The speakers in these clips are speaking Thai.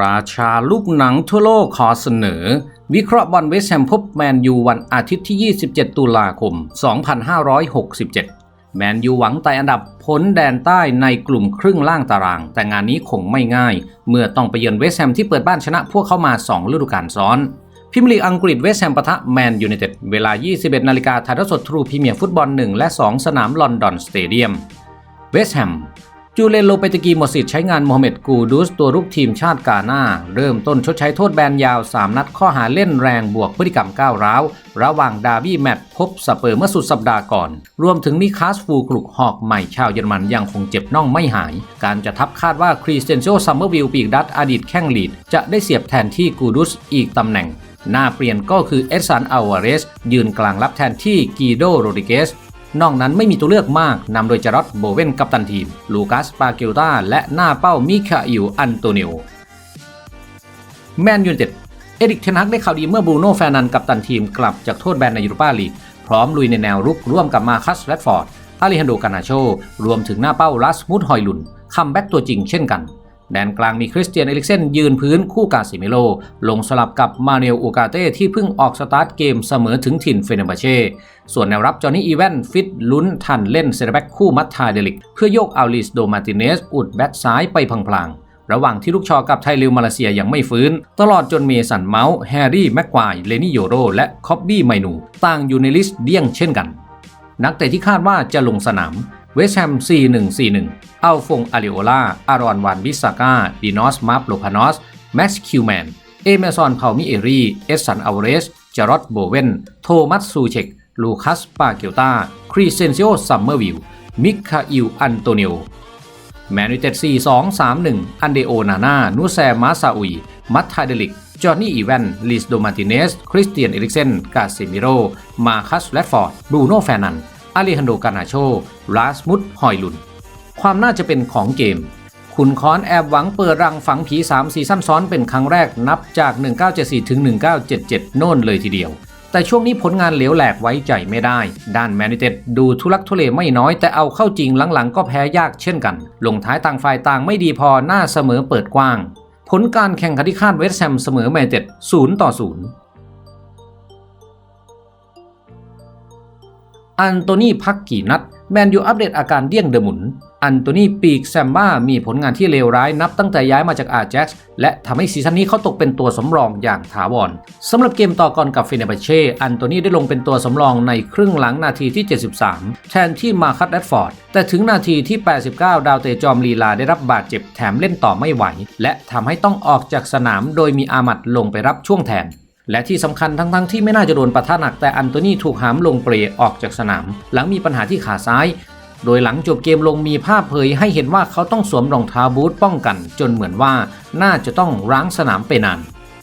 ราชาลูกหนังทั่วโลกขอเสนอ วิเคราะห์บอลเวสแฮมพบแมนยูวันอาทิตย์ที่ 27 ตุลาคม 2567 แมนยูหวังไต่อันดับพ้นแดนใต้ในกลุ่มครึ่งล่างตาราง แต่งานนี้คงไม่ง่าย เมื่อต้องไปเยือนเวสแฮมที่เปิดบ้านชนะพวกเขามา 2 ฤดูกาลซ้อนพิมลีอังกฤษเวสแฮมปะทะแมนยูไนเต็ดเวลา 21 นาฬิกาถ่ายทอดสดทรูพรีเมียร์ฟุตบอล 1 และ 2 สนามลอนดอนสเตเดียม เวสแฮม จูเลนโลเปตกีหมดสิทธิ์ใช้งานโมฮัมเหม็ดกูดูสตัวรุกทีมชาติกาหน้า เริ่มต้นชดใช้โทษแบนยาว 3 นัดข้อหาเล่นแรงบวกพฤติกรรมก้าวร้าว ระหว่างดาร์บี้แมตช์พบสเปอร์เมื่อสุดสัปดาห์ก่อน รวมถึงนิคาสฟูกรุกหอกใหม่ชาวเยอรมันยังคงเจ็บน่องไม่หาย การจะทับคาดว่าครีสเตนโซซัมเมอร์วิลปีกดัตอดีตแข้งลีด จะได้เสียบแทนที่กูดุสอีกตำแหน่งหน้าเปลี่ยนก็คือเอสันอัลวาเรสยืนกลางรับแทนที่กีโดโรดิเกส นอกนั้นไม่มีตัวเลือกมากนำโดยจารอตโบเวนกัปตันทีม ลูกัสปาเกลตาและหน้าเป้ามิคาอิลอันโตเนโอแมนยูนเต็ดเอริกเทนักได้ข่าวดีเมื่อบูโน่แฟร์นันกัปตันทีมกลับจากโทษแบนในยูโรปาลีก พร้อมลุยในแนวรุกร่วมกับมาคัสแรดฟอร์ดอาริฮันโดกานาโช รวมถึงหน้าเป้าลัสมุดฮอยลุนคัมแบ็กตัวจริงเช่นกัน แดนกลางมีคริสเตียนเอลิกเซนยืนพื้นคู่กาซิเมโล ลงสลับกับมาเนลอูกาเต้ที่เพิ่งออกสตาร์ทเกมเสมอถึงถิ่นเฟเนบาเช่ ส่วนแนวรับจอห์นนี่อีแวนฟิตลุ้นทันเล่นเซนเรแบ็กคู่มัตทาเดลิก เพื่อโยกอัลลิสโดมาติเนส อุดแบ็กซ้ายไปพลางๆ ระหว่างที่ลูกชอกับไทยลิวมาเลเซียยังไม่ฟื้น ตลอดจนเมสันเมาส์แฮร์รี่แม็กควายเลนี่โยโรและคอบบี้ไมนู ต่างอยู่ในลิสต์เดี่ยงเช่นกัน นักเตะที่คาดว่าจะลงสนาม เวสแฮม 4141 อัลฟงอาริโอลา อารอนวานบิสซาก้าดีนอสมาร์ปโลพานอส แม็กซ์คิวแมน เอเมซอนเผามิเอรีเอสสันอัลเรสจารอตโบเวนโทมัสซูเชก ลูคัส ปาเกลตา ครีเซนซิโอ ซัมเมอร์วิล มิคาอิล อันโตเนโอแมนยูเต็ด4-2-3-1 อันเดโอ นาน่า นูแซมาซาอุย มัตทาเดลิก จอห์นนี่ อีแวน ลิสโดมาติเนส คริสเตียน เอริกเซน กาเซมิโร มาคัส แรดฟอร์ด บรูโน่ แฟรนันด์ อาริฮันโดกานาโชลาสมุดฮอยลุน ความน่าจะเป็นของเกมคุณคอนแอบหวังเปิดรังฝังผี 3 ซีซั่นซ้อนเป็นครั้งแรกนับจาก 1974 ถึง 1977 โน่นเลยทีเดียว แต่ช่วงนี้ผลงานเหลวแหลกไว้ใจไม่ได้ ด้านแมนยูเต็ดดูทุลักทุเลไม่น้อยแต่เอาเข้าจริงหลังๆ ก็แพ้ยากเช่นกัน ลงท้ายต่างฝ่ายต่างไม่ดีพอหน้าเสมอเปิดกว้าง ผลการแข่งขันที่คาดเวสต์แฮมเสมอแมนยูไนเต็ด0ต่อ0 อันโตนีพักกี่นัด แมนยูอัปเดตอาการเดี้ยงเดหมุน อันโตนีปีกแซมบ้ามีผลงานที่เลวร้ายนับตั้งแต่ย้ายมาจากอาแจ็กซ์และทำให้ซีซั่นนี้เขาตกเป็นตัวสำรองอย่างถาวรสำหรับเกมต่อกรกับฟินเนบเช่ อันโตนีได้ลงเป็นตัวสำรองในครึ่งหลังนาทีที่ 73 แทนที่มาคัตแรดฟอร์ด แต่ถึงนาทีที่ 89 ดาวเตจอมลีลาได้รับบาดเจ็บแถมเล่นต่อไม่ไหว และทำให้ต้องออกจากสนามโดยมีอามัดลงไปรับช่วงแทน และที่สำคัญทั้งๆทที่ไม่น่าจะโดนปะทะหนักแต่อันโตนีถูกหามลงเปรออกจากสนาม หลังมีปัญหาที่ขาซ้าย โดยหลังจบเกมลงมีภาพเผยให้เห็นว่าเขาต้องสวมรองเท้าบูทป้องกัน จนเหมือนว่าน่าจะต้องร้างสนามไปนาน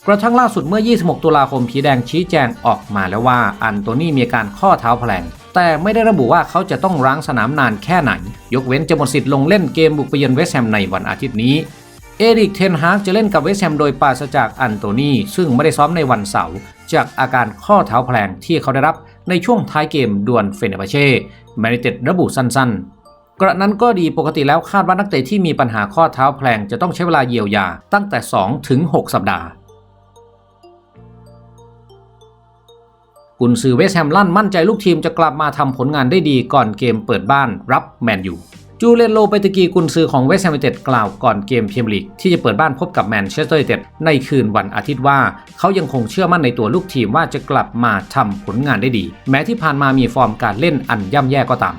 กระทั่งล่าสุดเมื่อ 26 ตุลาคมผีแดงชี้แจงออกมาแล้วว่าอันโตนีมีการข้อเท้าแผลง แต่ไม่ได้ระบุว่าเขาจะต้องร้างสนามนานแค่ไหน ยกเว้นจะหมดสิทธิ์ลงเล่นเกมบุกไปเยือนเวสต์แฮมในวันอาทิตย์นี้ เอริกเทนฮากจะเล่นกับเวสแฮมโดยปราศจากอันโตนีซึ่งไม่ได้ซ้อมในวันเสาร์จากอาการข้อเท้าแผลงที่เขาได้รับในช่วงท้ายเกมดวลเฟเนบาเช่แมนิเต็ดระบุสั้นๆ กระนั้นก็ดีปกติแล้วคาดว่านักเตะที่มีปัญหาข้อเท้าแผลงจะต้องใช้เวลาเยียวยาตั้งแต่ 2 ถึง 6 สัปดาห์กุนซือเวสแฮมลั่นมั่นใจลูกทีมจะกลับมาทำผลงานได้ดีก่อนเกมเปิดบ้านรับแมนยู จูเลนโลเปตกีกุนซือของเวสต์แฮมยูไนเต็ดกล่าวก่อนเกมพรีเมียร์ลีกที่จะเปิดบ้านพบกับแมนเชสเตอร์ยูไนเต็ดในคืนวันอาทิตย์ว่า เขายังคงเชื่อมั่นในตัวลูกทีมว่าจะกลับมาทำผลงานได้ดี แม้ที่ผ่านมามีฟอร์มการเล่นอันย่ำแย่ก็ตาม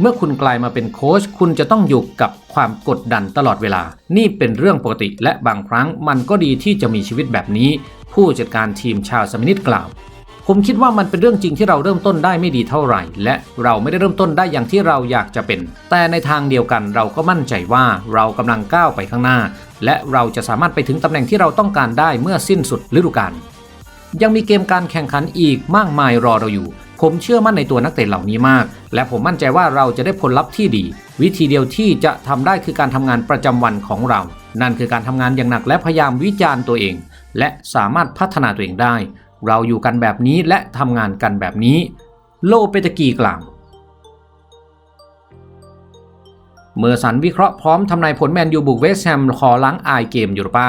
เมื่อคุณกลายมาเป็นโค้ชคุณจะต้องอยู่กับความกดดันตลอดเวลา นี่เป็นเรื่องปกติและบางครั้งมันก็ดีที่จะมีชีวิตแบบนี้ ผู้จัดการทีมชาวสมินิตกล่าว ผมคิดว่ามันเป็นเรื่องจริงที่เราเริ่มต้นได้ไม่ดีเท่าไหร่ และเราไม่ได้เริ่มต้นได้อย่างที่เราอยากจะเป็น แต่ในทางเดียวกันเราก็มั่นใจว่าเรากำลังก้าวไปข้างหน้า และเราจะสามารถไปถึงตำแหน่งที่เราต้องการได้เมื่อสิ้นสุดฤดูกาลยังมีเกมการแข่งขันอีกมากมายรอเราอยู่ ผมเชื่อมั่นในตัวนักเตะเหล่านี้มาก และผมมั่นใจว่าเราจะได้ผลลัพธ์ที่ดี วิธีเดียวที่จะทำได้คือการทำงานประจำวันของเรา นั่นคือการทำงานอย่างหนักและพยายามวิจารณ์ตัวเอง และสามารถพัฒนาตัวเองได้ เราอยู่กันแบบนี้และทำงานกันแบบนี้ โลเปตกีกล่าวเมื่อสันวิเคราะห์พร้อมทำนายผลแมนยูบุกเวสแฮมขอล้างอายเกมยูโรปา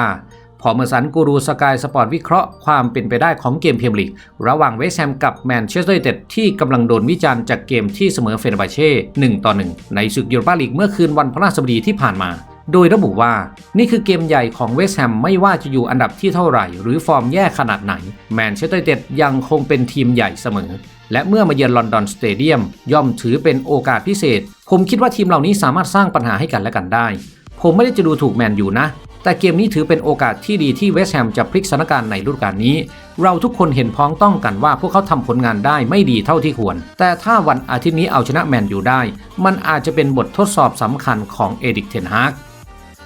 พอเมอร์สันกูรูสกายสปอร์ตวิเคราะห์ความเป็นไปได้ของเกมพรีเมียร์ลีก ระหว่างเวสแฮมกับแมนเชสเตอร์ยูไนเต็ดที่กำลังโดนวิจารณ์จากเกมที่เสมอเฟนบาเช่1ต่อ1ในศึกยูโรปาลีกเมื่อคืนวันพฤหัสบดีที่ผ่านมา โดยระบุว่านี่คือเกมใหญ่ของเวสต์แฮมไม่ว่าจะอยู่อันดับที่เท่าไหร่ หรือฟอร์มแย่ขนาดไหน แมนเชสเตอร์เต็ดยังคงเป็นทีมใหญ่เสมอ และเมื่อมาเยือนลอนดอนสเตเดียมย่อมถือเป็นโอกาสพิเศษ ผมคิดว่าทีมเหล่านี้สามารถสร้างปัญหาให้กันและกันได้ ผมไม่ได้จะดูถูกแมนยูนะแต่เกมนี้ถือเป็นโอกาสที่ดีที่เวสต์แฮมจะพลิกสถานการณ์ในฤดูกาลนี้ เราทุกคนเห็นพ้องต้องกันว่าพวกเขาทำผลงานได้ไม่ดีเท่าที่ควร แต่ถ้าวันอาทิตย์นี้เอาชนะแมนยูได้ มันอาจจะเป็นบททดสอบสำคัญของเอดิกเทนฮาก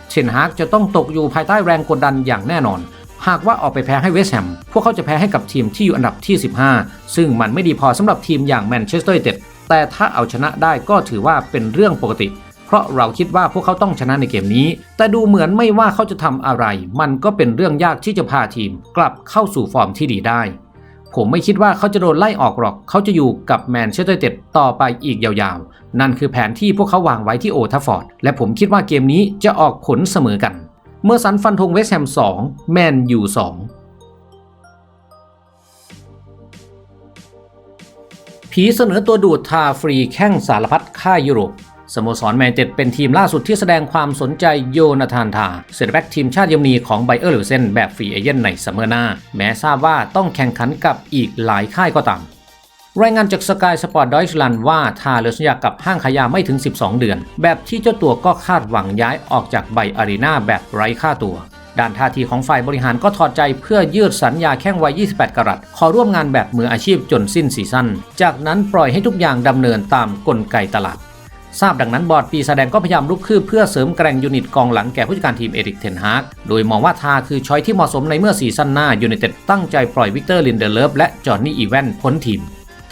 เทนฮากจะต้องตกอยู่ภายใต้แรงกดดันอย่างแน่นอน หากว่าออกไปแพ้ให้เวสต์แฮม พวกเขาจะแพ้ให้กับทีมที่อยู่อันดับที่ 15 ซึ่งมันไม่ดีพอสำหรับทีมอย่างแมนเชสเตอร์ยูไนเต็ดแต่ถ้าเอาชนะได้ก็ถือว่าเป็นเรื่องปกติ เพราะเราคิดว่าพวกเขาต้องชนะในเกมนี้ แต่ดูเหมือนไม่ว่าเขาจะทำอะไร มันก็เป็นเรื่องยากที่จะพาทีมกลับเข้าสู่ฟอร์มที่ดีได้ ผมไม่คิดว่าเขาจะโดนไล่ออกหรอก เขาจะอยู่กับแมนเชสเตอร์ยูไนเต็ดต่อไปอีกยาวๆ นั่นคือแผนที่พวกเขาวางไว้ที่โอทัฟฟอร์ด และผมคิดว่าเกมนี้จะออกผลเสมอกัน เมื่อสันฟันธงเวสแฮม 2 แมนยู2ผีเสนอตัวดูดทาฟรีแข้งสารพัดค่ายยุโรป สโมสรแมนเต็ดเป็นทีมล่าสุดที่แสดงความสนใจโยนาธานทาเซตแบ็กทีมชาติเยอรมนีของไบเออร์เลเซนแบบฟรีเอเจนต์ในซัมเมอร์หน้า แม้ทราบว่าต้องแข่งขันกับอีกหลายค่ายก็ตามรายงานจากสกายสปอร์ตดอยช์ลันว่าทาเลือสัญญากับห้างขายยาไม่ถึง 12 เดือน แบบที่เจ้าตัวก็คาดหวังย้ายออกจากไบอารีนาแบบไร้ค่าตัว ด้านท่าทีของฝ่ายบริหารก็ถอดใจเพื่อยืดสัญญาแข้งวัย 28 กรัตขอร่วมงานแบบมืออาชีพจนสิ้นซีซั่น จากนั้นปล่อยให้ทุกอย่างดำเนินตามกลไกตลาด ทราบดังนั้นบอร์ดปีแสดงก็พยายามลุกคืบเพื่อเสริมแกร่งยูนิตกองหลังแก่ผู้จัดการทีมเอริกเทนฮากโดยมองว่าทาคือช้อยที่เหมาะสมในเมื่อซีซั่นหน้ายูไนเต็ดตั้งใจปล่อยวิกเตอร์ลินเดเลฟและจอห์นนี่อีแวนพ้นทีม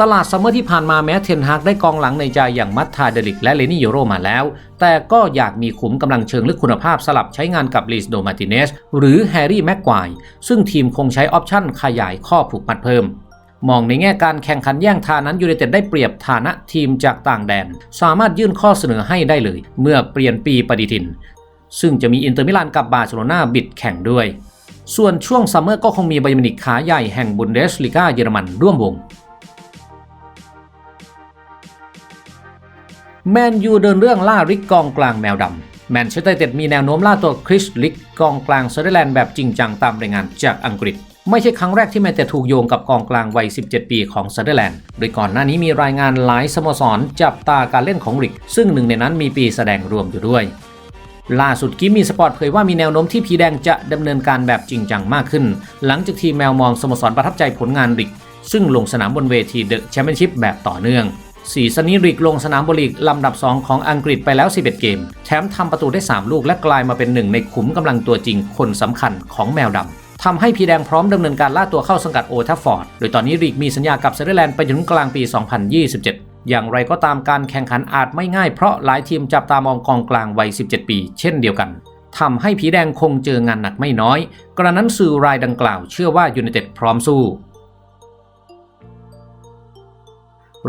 ตลาดซัมเมอร์ที่ผ่านมาแม้เทนฮากได้กองหลังในใจอย่างมัตทาเดลิกและเลนี่โยโรมาแล้ว แต่ก็อยากมีขุมกำลังเชิงลึกคุณภาพสลับใช้งานกับลิสโดมาติเนสหรือแฮร์รี่แม็กควายซึ่งทีมคงใช้ออปชั่นขยายข้อผูกมัดเพิ่ม มองในแง่การแข่งขันแย่งทานั้นยูไนเต็ดได้เปรียบฐานะทีมจากต่างแดน สามารถยื่นข้อเสนอให้ได้เลย เมื่อเปลี่ยนปีปฏิทิน ซึ่งจะมีอินเตอร์มิลานกับบาร์เซโลนาบิดแข่งด้วย ส่วนช่วงซัมเมอร์ก็คงมีไบาเยมินิกขาใหญ่แห่งบุนเดสลีกาเยอรมันร่วมวงแมนยูเดินเรื่องล่าริกกองกลางแมวดำแมนเชสเตอร์เต็ดมีแนวโน้มล่าตัวคริสลิกกองกลางเซอร์แลนด์แบบจริงจังตามรายงานจากอังกฤษ ไม่ใช่ครั้งแรกที่แมนเต็ดถูกโยงกับกองกลางวัย 17 ปีของเซอร์เดแลนด์โดยก่อนหน้านี้มีรายงานหลายสโมสรจับตาการเล่นของริก ซึ่งหนึ่งในนั้นมีปีแสดงรวมอยู่ด้วย ล่าสุดกิมมีสปอร์ตเผยว่ามีแนวโน้มที่พีแดงจะดำเนินการแบบจริงจังมากขึ้น หลังจากทีมแมวมองสโมสรประทับใจผลงานริก ซึ่งลงสนามบนเวทีเดอะแชมเปี้ยนชิพแบบต่อเนื่องสีซันนี้ริกลงสนามบอลลีกลำดับ 2 ของอังกฤษไปแล้ว 11 เกม แถมทำประตูได้ 3 ลูกและกลายมาเป็นหนึ่งในขุมกำลังตัวจริงคนสำคัญของแมวดำ ทำให้พีแดงพร้อมดำเนินการล่าตัวเข้าสังกัดโอทัฟฟอร์ด โดยตอนนี้ริกมีสัญญากับเซเดอร์แลนด์ไปจนถึงกลางปี 2027 อย่างไรก็ตามการแข่งขันอาจไม่ง่ายเพราะหลายทีมจับตามองกองกลางวัย 17 ปี เช่นเดียวกันทำให้ผีแดงคงเจองานหนักไม่น้อย กระนั้นสื่อรายดังกล่าวเชื่อว่ายูไนเต็ดพร้อมสู้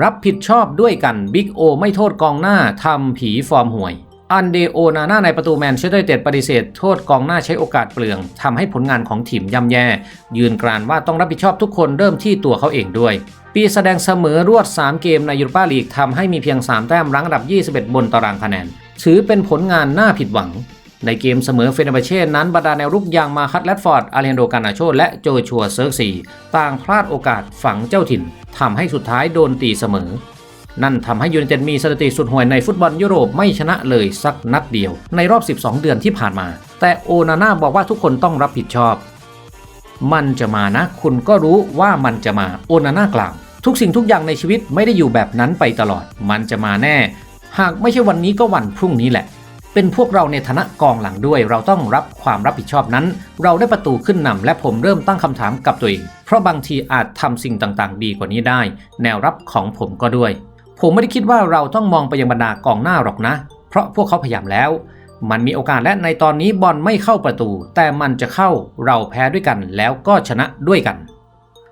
รับผิดชอบด้วยกันบิ๊กโอไม่โทษกองหน้าทำผีฟอร์มห่วย อันเดโอนาน่าในประตูแมนเชสเตอร์ยูไนเต็ดปฏิเสธโทษกองหน้าใช้โอกาสเปลืองทำให้ผลงานของทีมย่ำแย่ ยืนกรานว่าต้องรับผิดชอบทุกคนเริ่มที่ตัวเขาเองด้วย ปีแสดงเสมอรวด 3 เกมในยูโรปาลีกทำให้มีเพียง 3 แต้มรั้งอันดับ 21 บนตารางคะแนน ถือเป็นผลงานน่าผิดหวัง ในเกมเสมอเฟเนบาเช่นั้นบรรดาแนวรุกอย่างมาคัตแรดฟอร์ด อาเลนโดกานาโช และโจชัวเซิร์กซีต่างพลาดโอกาสฝังเจ้าถิ่นทำให้สุดท้ายโดนตีเสมอ นั่นทำให้ยูไนเต็ดมีสถิติสุดห่วยในฟุตบอลยุโรปไม่ชนะเลยสักนัดเดียว ในรอบ 12 เดือนที่ผ่านมา แต่โอนาน่าบอกว่าทุกคนต้องรับผิดชอบ มันจะมานะ คุณก็รู้ว่ามันจะมาโอนาน่ากล่าว ทุกสิ่งทุกอย่างในชีวิตไม่ได้อยู่แบบนั้นไปตลอด มันจะมาแน่ หากไม่ใช่วันนี้ก็วันพรุ่งนี้แหละเป็นพวกเราในฐานะกองหลังด้วย เราต้องรับความรับผิดชอบนั้น เราได้ประตูขึ้นนำและผมเริ่มตั้งคำถามกับตัวเอง เพราะบางทีอาจทำสิ่งต่างๆ ดีกว่านี้ได้ แนวรับของผมก็ด้วย ผมไม่ได้คิดว่าเราต้องมองไปยังบรรดากองหน้าหรอกนะ เพราะพวกเขาพยายามแล้ว มันมีโอกาสและในตอนนี้บอลไม่เข้าประตู แต่มันจะเข้าเราแพ้ด้วยกันแล้วก็ชนะด้วยกัน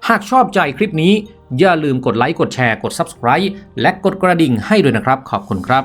หากชอบใจคลิปนี้ อย่าลืมกดไลค์กดแชร์กด Subscribe และกดกระดิ่งให้ด้วยนะครับ ขอบคุณครับ